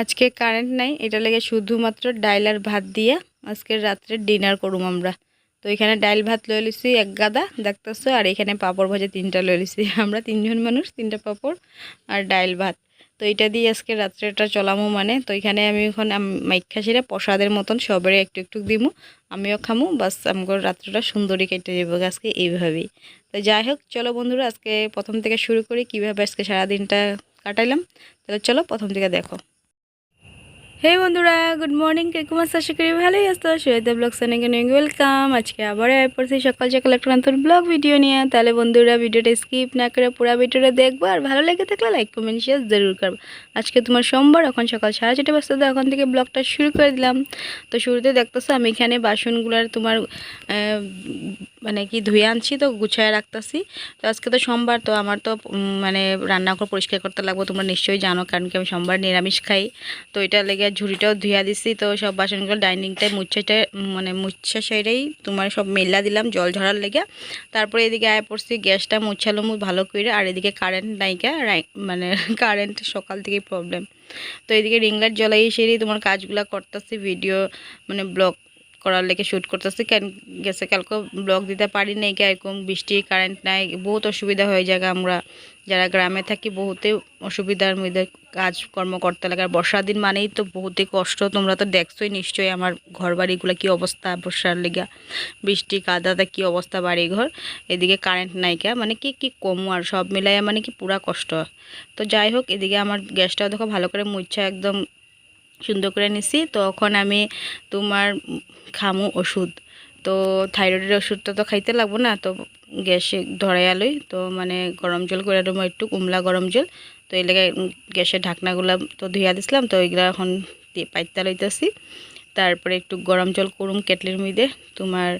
আজকে কারেন্ট নাই, এটা লেগে শুধুমাত্র ডাইল আর ভাত দিয়ে আজকে রাত্রে ডিনার করুম আমরা। তো এখানে ডাইল ভাত লয়ে লিছি এক গাদা, দেখতেছো, আর এখানে পাঁপড় ভাজা তিনটা লয়ে লিছি আমরা তিনজন মানুষ, তিনটা পাঁপড় আর ডাইল ভাত। তো এটা দিয়ে আজকে রাত্রেটা চলামো মানে তো এখানে আমি এখন মাইখা সেরে প্রসাদের মতন সবারই একটু একটু দিমু, আমিও খামু, বাস আমার রাত্রেটা সুন্দরী কেটে যাব আজকে এইভাবেই। তো যাই হোক, চলো বন্ধুরা, আজকে প্রথম থেকে শুরু করি, কীভাবে আজকে সারাদিনটা কাটাইলাম, তাহলে চলো প্রথম থেকে দেখো। হে বন্ধুরা গুড মর্নিং কেকুম আশা করি ভালোই আসতো সুয়েদা ব্লগ সানেকে ওয়েলকাম আজকে আবার আয় পড়ছি সকাল সকাল একটা নতুন ব্লগ ভিডিও নিয়ে। তাহলে বন্ধুরা, ভিডিওটা স্কিপ না করে পুরো ভিডিওটা দেখব। আর ভালো লেগে থাকলে লাইক কমেন্ট শেয়ার জরুর করব। আজকে তোমার সোমবার, এখন সকাল সাড়ে চারটে বাজতে এখন থেকে ব্লগটা শুরু করে দিলাম। তো শুরুতে দেখতেছো, আমি এখানে বাসনগুলার তোমার মানে কি ধুয়ে আনছি তো, গুছায় রাখতেছি। তো আজকে তো সোমবার, তো আমার তো মানে রান্নাঘর পরিষ্কার করতে লাগবো, তোমরা নিশ্চয়ই জানো, কারণ কি আমি সোমবার নিরামিষ খাই। তো এটা লেগে ঝুড়িটাও ধুয়া দিছি, তো সব বাসনগুলো ডাইনিংটায় মুচ্ছাটা মানে মুচ্ছা সেরেই তোমার সব মেলা দিলাম জল ঝরার লেগে। তারপরে এদিকে আয় পড়ছি, গ্যাসটা মুচ্ছালো মুখ ভালো করে আর এদিকে কারেন্ট নাইকা মানে কারেন্ট সকাল থেকেই প্রবলেম তো এদিকে রিংলাইট জ্বলাই সেরেই তোমার কাজগুলো করতেছি ভিডিও মানে ব্লগ করার লেগে শ্যুট করতেছি। কেন গেছে? কালকে ব্লগ দিতে পারি নাই কি এরকম বৃষ্টি কারেন্ট নাই, বহুত অসুবিধা হয়ে যায় আমরা। যারা গ্রামে থাকি, বহুতে অসুবিধার মধ্যে কাজকর্ম করতে লাগে। আর বর্ষার দিন মানেই তো বহুতই কষ্ট। তোমরা তো দেখছোই নিশ্চয়ই আমার ঘর বাড়িগুলো কী অবস্থা বর্ষার লেগে। বৃষ্টি, কাদাতে কী অবস্থা বাড়িঘর। এদিকে কারেন্ট নাইকা মানে কি কি কম আর সব মিলাইয়া মানে কি পুরা কষ্ট। তো যাই হোক, এদিকে আমার গ্যাসটাও দেখো ভালো করে মুচ্ছা একদম সুন্দর করে নিছি, তখন আমি তোমার খামু ওষুধ। তো থাইরয়েডের ওষুধটা তো খাইতে লাগবো না, তো গ্যাসে ধরে আলোই। তো মানে গরম জল করে দেবো একটু, কুমলা গরম জল। তো এই গ্যাসের ঢাকনাগুলো তো ধুইয়া দিছিলাম, তো ওইগুলো এখন পাইতে লইতেছি। তারপরে একটু গরম জল করুম কেটলির মধ্যে, তোমার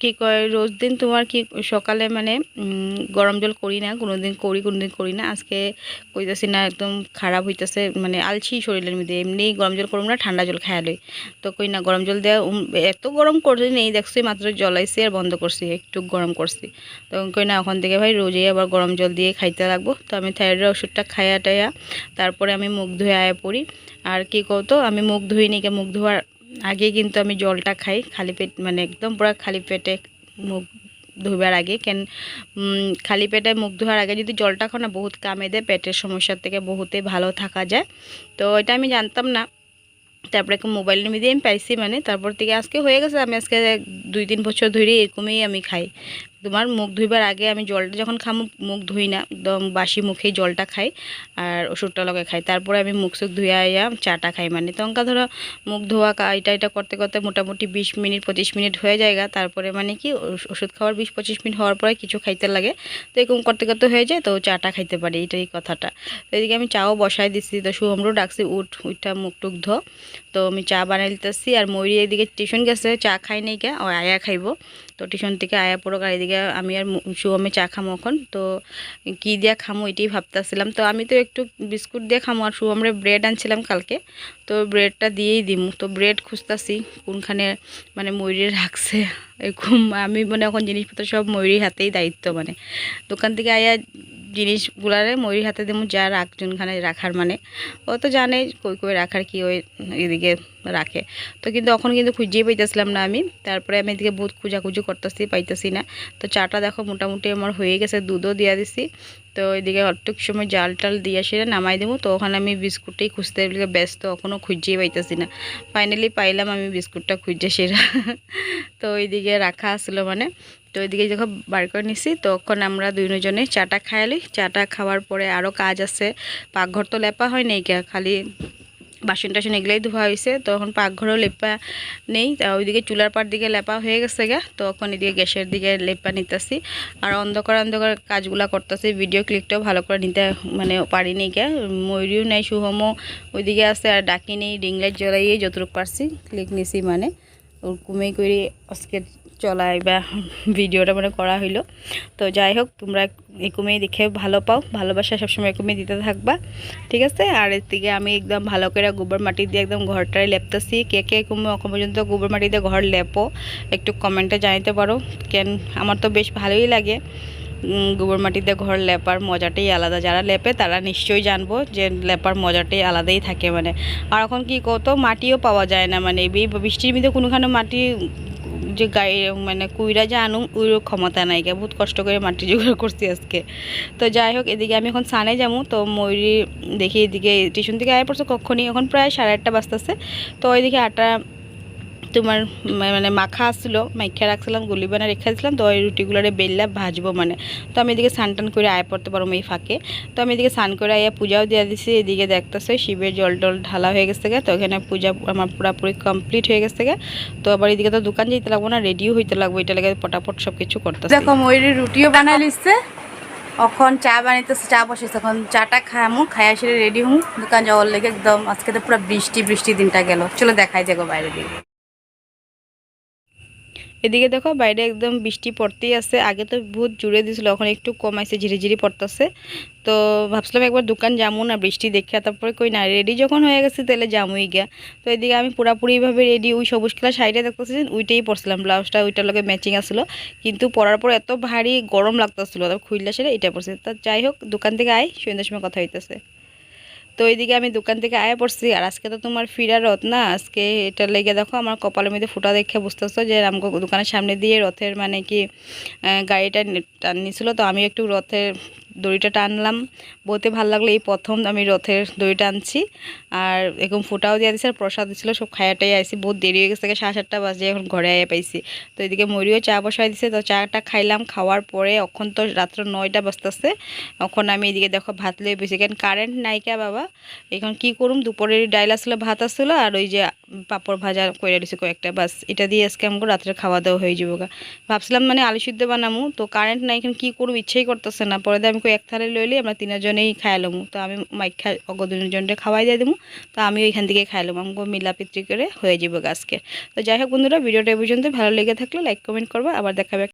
কি কয়, রোজ দিন তোমার কি সকালে মানে গরম জল করি না কোনো দিন করি কোনো দিন করি না। আজকে কইতেছি না, একদম খারাপ হইতেছে মানে আলছি শরীরের মধ্যে এমনি গরম জল করুম না, ঠান্ডা জল খাইয়া লই। তো কই না, গরম জল দেওয়া এত গরম করছি নেই, দেখছি মাত্র জলাইছি আর বন্ধ করছি, একটু গরম করছি। তখন কই না, ওখান থেকে ভাই রোজই আবার গরম জল দিয়ে খাইতে লাগবো। তো আমি থাইরয়েডের ওষুধটা খাইয়া টাইয়া তারপরে আমি মুখ ধুয়ে আয়া পড়ি। আর কি কতো আমি মুখ ধুই নিকে মুখ ধোয়ার আগে কিন্তু আমি জলটা খাই, খালি পেট মানে একদম পুরো খালি পেটে মুখ ধোবার আগে। কেন খালি পেটে মুখ ধোয়ার আগে যদি জলটা খাও না, বহুত কামে দেয়, পেটের সমস্যার থেকে বহুতে ভালো থাকা যায়। তো এটা আমি জানতাম না। তারপরে মোবাইল মোবাইলের দিয়ে আমি পাইছি মানে তারপর থেকে আজকে হয়ে গেছে, আমি আজকে দুই তিন বছর ধরে এরকমই আমি খাই। তোমার মুখ ধুইবার আগে আমি জলটা যখন খামো, মুখ ধুই না, একদম বাসি মুখেই জলটা খাই আর ওষুধটা লগে খাই। তারপরে আমি মুখ সুখ ধুয়ে আইয়া চাটা খাই। মানে তঙ্কা ধরো মুখ ধোয়া এটা এটা করতে করতে মোটামুটি বিশ মিনিট, পঁচিশ মিনিট হয়ে যায় গা। তারপরে মানে কি ওষ- ওষুধ খাওয়ার বিশ, পঁচিশ মিনিট হওয়ার পরে কিছু খাইতে লাগে। তো এরকম করতে করতে হয়ে যায়, তো চাটা খাইতে পারি। এটাই কথাটা। তো এদিকে আমি চাও বসাই দিচ্ছি তো শুভমরও ডাকছি, উঠ উঠটা মুখ টুক ধো। তো আমি চা বানাই দিতেছি। আর ময়ূরী এদিকে টিউশন গেছে, চা খাই নাই কে, ও আয়া খাইবো। তো টিউশন থেকে আয়া পড়ো আর এদিকে আমি আর শুভমে চা খামো এখন। তো কি দিয়া খামো এটাই ভাবতেছিলাম। তো আমি তো একটু বিস্কুট দিয়ে খামো আর শুভমরে ব্রেড আনছিলাম কালকে। তো ব্রেডটা দিয়েই দিম। তো ব্রেড খুঁজতাছি কোনখানে মানে ময়ূরের রাখছে। এরকম আমি মানে এখন জিনিসপত্র সব ময়ূরের হাতেই দায়িত্ব মানে। দোকান থেকে আয়া জিনিসগুলারে ময়ূরীর হাতে দেবো যা রাখজনখানে রাখার মানে। ও তো জানে কই কই রাখার, কি ওই এদিকে রাখে। তো কিন্তু এখন কিন্তু খুঁজেই পাইতেছিলাম না আমি। তারপরে আমি এদিকে বহুত খুঁজাখুঁজি করতেছি, পাইতেছি না। তো চাটা দেখো মোটামুটি আমার হয়ে গেছে, দুধও দিয়া দিছি। তো এদিকে অটুক সময় জাল টাল দিয়ে সেটা নামাই দেবো তো ওখানে আমি বিস্কুটটাই খুঁজতে ব্যস্ত এখনও খুঁজেই পাইতেছি না। ফাইনালি পাইলাম আমি বিস্কুটটা খুঁজে সেরা। তো ওইদিকে রাখা আসলো মানে। তো ওইদিকে যখন বার করে নিছি। তখন আমরা দুজনে চাটা খাইলি চাটা খাওয়ার পরে আরও কাজ আছে। পাকঘর তো লেপা হয় নাই খালি বাসন টাসন এগুলোই ধোয়া হয়েছে তখন পাকঘরেও লেপা নেই। তা ওইদিকে চুলার পার দিকে লেপা হয়ে গেছে গা। তখন এদিকে গ্যাসের দিকে লেপা নিতেছি। আর অন্ধকার অন্ধকার কাজগুলা করতেছি। ভিডিও ক্লিকটাও ভালো করে নিতে মানে পারিনি কে। ময়ূরীও নেই শুভমও ওইদিকে আছে। আর ডাকি নেই, রিং লাইট জ্বলাইয়ে যতটুকু পারছি ক্লিক নিছি মানে। ওরকমই করে আজকে চলাই বা ভিডিওটা মানে করা হইল। তো যাই হোক, তোমরা এরকমই দেখে ভালো পাও। ভালোবাসা সবসময় এরকমই দিতে থাকবা। ঠিক আছে? আর এর থেকে আমি একদম ভালো করে গোবর মাটি দিয়ে একদম ঘরটায় লেপতেছি। কে কে কমে এখন পর্যন্ত গোবর মাটি দিয়ে ঘর লেপো, একটু কমেন্টে জানাতে পারো। কেন আমার তো বেশ ভালোই লাগে গোবর মাটিতে ঘর লেপার মজাটাই আলাদা। যারা লেপে তারা নিশ্চয়ই জানব যে লেপার মজাটাই আলাদাই থাকে মানে। আর এখন কি কত মাটিও পাওয়া যায় না মানে। বৃষ্টির মধ্যে কোনোখানে মাটি যে গায়ে মানে কুইরা যে আনুম ওই ক্ষমতা নাই বহুত কষ্ট করে মাটি জোগাড় করছি আজকে। তো যাই হোক, এদিকে আমি এখন সানে যাব তো ময়ূরি দেখি এদিকে টিউশন থেকে আয় পড়ছে। কখনই এখন প্রায় সাড়ে আটটা বাজতেছে। তো ওইদিকে আটা তোমার মানে মাখা আসছিল, মাইখা রাখছিলাম, গুলি বানা রেখে দিয়েছিলাম তো ওই রুটিগুলোরে বেললা ভাজবো মানে। তো আমি এদিকে স্নান টান করে আয় পড়তে পারব এই ফাঁকে। তো আমি এদিকে স্নান করে আয়া পূজাও দিয়ে দিছি, এদিকে দেখতেছে শিবের জল টল ঢালা হয়ে গেছে তো এখানে পূজা আমার পুরোপুরি কমপ্লিট হয়ে গেছে গে। তো আবার এদিকে তো দোকান যেতে লাগবো না রেডিও হইতে লাগবো, এটা লাগে পটাপট সব কিছু করতে দেখো ময়ূরের রুটিও বানাই লিখছে এখন চা বানাইতেছে, চা বসেছে, এখন চাটা খামু খাই আসলে রেডি হুম। দোকান যাওয়ার লেগে একদম আজকে তো পুরো বৃষ্টি বৃষ্টি দিনটা গেল। চলো দেখাই যাব বাইরে দিকে এদিকে দেখো বাইরে একদম বৃষ্টি পড়তেই আছে। আগে তো বহুত জুড়ে দিছিল, এখন একটু কমাইছে ঝিরি ঝিরি পড়তেছে। তো ভাবছিলাম একবার দোকান যাব না বৃষ্টি দেখে তারপরে কই না রেডি যখন হয়ে গেছে তাহলে যামুই গিয়া। তো এদিকে আমি পুরাপুরিভাবে রেডি ওই সবুজ কালার শাড়িটা দেখতেছি ওইটাই পরছিলাম, ব্লাউজটা, ওইটার লগে ম্যাচিং আসলো কিন্তু পরার পর এত ভারী গরম লাগতেছিল, তারপর খুললা সেটা এটা পরছি। তা যাই হোক, দোকান থেকে আয়, সন্ধ্যার সময় কথা হইতেছে। তো এইদিকে আমি দোকান থেকে আয়া পড়ছি, আর আজকে তো তোমার ফিরা রথ না, আজকে এটা লেগে দেখো আমার কপালের মধ্যে ফুটা দেখে বুঝতেছো যে আমাকে দোকানের সামনে দিয়ে রথের মানে কি গাড়িটা টান টানিছিল তো আমি একটু রথের দড়িটা টানলাম। বলতে ভালো লাগল এই প্রথম আমি রথের দড়ি টানছি আর এরকম ফুটাও দিয়ে দিছে, আর প্রসাদ দিছিল, সব খায়াটাই আইসি বহুত দেরি হয়ে গেছে সাড়ে সাতটা বাজে এখন ঘরে আয়া পাইছি। তো এদিকে মরিও চা বসাই দিছে, তো চাটা খাইলাম। খাওয়ার পরে এখন তো রাত্র নয়টা বাজতেছে। এখন আমি এদিকে দেখো ভাত লয়ে বেশি কারণ কারেন্ট নাইকা বাবা? এখন কি করুম? দুপুরের ডাইল আসলো, ভাত আসলো, আর ওই যে পাপড় ভাজা করে দিছি কয়েকটা, বাস এটা দিয়ে আজকে আমাকে রাত্রে খাওয়া দাওয়া হয়ে যাব গা। ভাবছিলাম মানে আলু সিদ্ধ বানামু, তো কারেন্ট নাই, এখানে কী করব, ইচ্ছেই করতেছে না। পরে আমি এক থালে লইলে আমরা তিনজনেই লমু। তো আমি মাইক খাই অগ দুজনকে খাওয়াই দিয়ে দেবো তো আমি ওইখান থেকে খাইলাম আমাকে মিলাপিত্রি করে হয়ে যাব গা আজকে। তো যাই হোক বন্ধুরা, ভিডিওটা পর্যন্ত ভালো লেগে থাকলে লাইক কমেন্ট করব। আবার দেখাবে